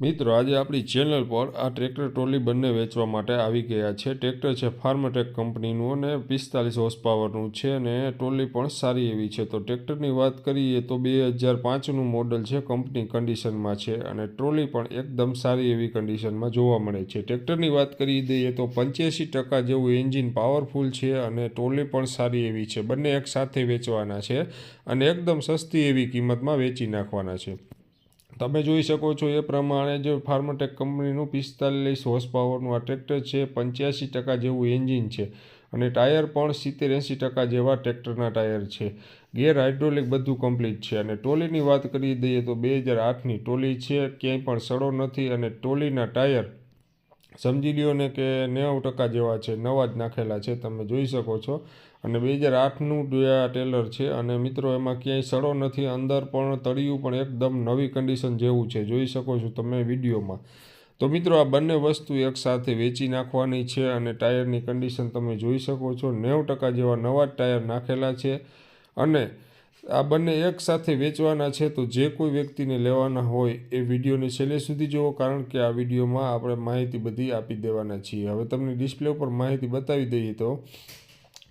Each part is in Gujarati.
મિત્રો, આજે આપણી ચેનલ પર આ ટ્રેક્ટર ટ્રોલી બંને વેચવા માટે આવી ગયા છે. ટ્રેક્ટર છે ફાર્મટેક કંપનીનું અને પિસ્તાલીસ હોર્સ પાવરનું છે અને ટ્રોલી પણ સારી એવી છે. તો ટ્રેક્ટરની વાત કરીએ તો બે હજાર પાંચનું મોડલ છે કંપની કન્ડિશનમાં છે અને ટ્રોલી પણ એકદમ સારી એવી કન્ડિશનમાં જોવા મળે છે. ટ્રેક્ટરની વાત કરી દઈએ તો પંચ્યાસી ટકા જેવું એન્જિન પાવરફુલ છે અને ટ્રોલી પણ સારી એવી છે. બંને એક સાથે વેચવાના છે અને એકદમ સસ્તી એવી કિંમતમાં વેચી નાખવાના છે. તમે જોઈ શકો છો એ પ્રમાણે જે ફાર્મટેક કંપનીનું પિસ્તાલીસ હોર્સ પાવરનું આ ટ્રેક્ટર છે, પંચ્યાસી ટકા જેવું એન્જિન છે અને ટાયર પણ સિત્તેર એંસી ટકા જેવા ટ્રેક્ટરના ટાયર છે. ગેર હાઇડ્રોલિક બધું કમ્પ્લીટ છે અને ટોલીની વાત કરી દઈએ તો બે હજાર આઠની ટોલી છે, ક્યાંય પણ સડો નથી અને ટોલીના ટાયર સમજી લ્યો ને કે નેવું ટકા જેવા છે, નવા જ નાખેલા છે, તમે જોઈ શકો છો. અને બે હજાર આઠનું ટેલર છે, અને મિત્રો, એમાં ક્યાંય સડો નથી, અંદર પણ તળિયું પણ એકદમ નવી કન્ડિશન જેવું છે. જોઈ શકો છો તમે વિડીયોમાં. તો મિત્રો, આ બંને વસ્તુ એકસાથે વેચી નાખવાની છે અને ટાયરની કન્ડિશન તમે જોઈ શકો છો. નેવું ટકા જેવા નવા જ ટાયર નાખેલા છે અને આ બંને એકસાથે વેચવાના છે. તો જે કોઈ વ્યક્તિને લેવાના હોય એ વિડીયોને છેલ્લે સુધી જુઓ, કારણ કે આ વિડીયોમાં આપણે માહિતી બધી આપી દેવાના છીએ. હવે તમને ડિસ્પ્લે ઉપર માહિતી બતાવી દઈએ તો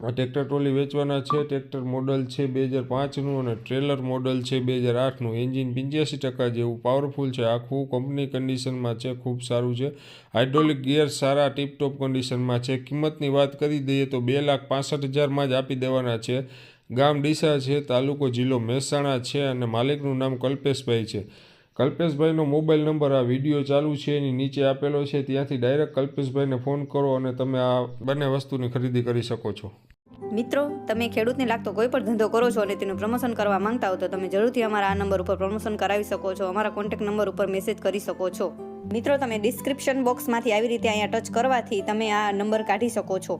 આ ટ્રેક્ટર ટ્રોલી વેચવાના છે. ટ્રેક્ટર મોડલ છે બે હજાર પાંચનું અને ટ્રેલર મોડલ છે બે હજાર આઠનું. એન્જિન પંચ્યાસી ટકા જેવું પાવરફુલ છે. આખું કંપની કન્ડિશનમાં છે, ખૂબ સારું છે. હાઇડ્રોલિક ગિયર સારા ટીપટોપ કન્ડિશનમાં છે. કિંમતની વાત કરી દઈએ તો બે લાખ પાસઠ હજારમાં જ આપી દેવાના છે. ગામ ડીસા છે, તાલુકો જિલ્લો મહેસાણા છે અને માલિકનું નામ કલ્પેશભાઈ છે. કલ્પેશભાઈનો મોબાઈલ નંબર આ વીડિયો ચાલુ છે, એની નીચે આપેલો છે, ત્યાંથી ડાયરેક્ટ કલ્પેશભાઈને ફોન કરો અને તમે આ બંને વસ્તુની ખરીદી કરી શકો છો. મિત્રો, તમે ખેડૂતને લાગતો કોઈ પણ ધંધો કરો છો અને તેનું પ્રમોશન કરવા માંગતા હો, તો તમે જરૂરથી અમારા આ નંબર ઉપર પ્રમોશન કરાવી શકો છો, અમારા કોન્ટેક્ટ નંબર ઉપર મેસેજ કરી શકો છો. મિત્રો, તમે ડિસ્ક્રિપ્શન બોક્સમાંથી આવી રીતે અહીંયા ટચ કરવાથી તમે આ નંબર કાઢી શકો છો.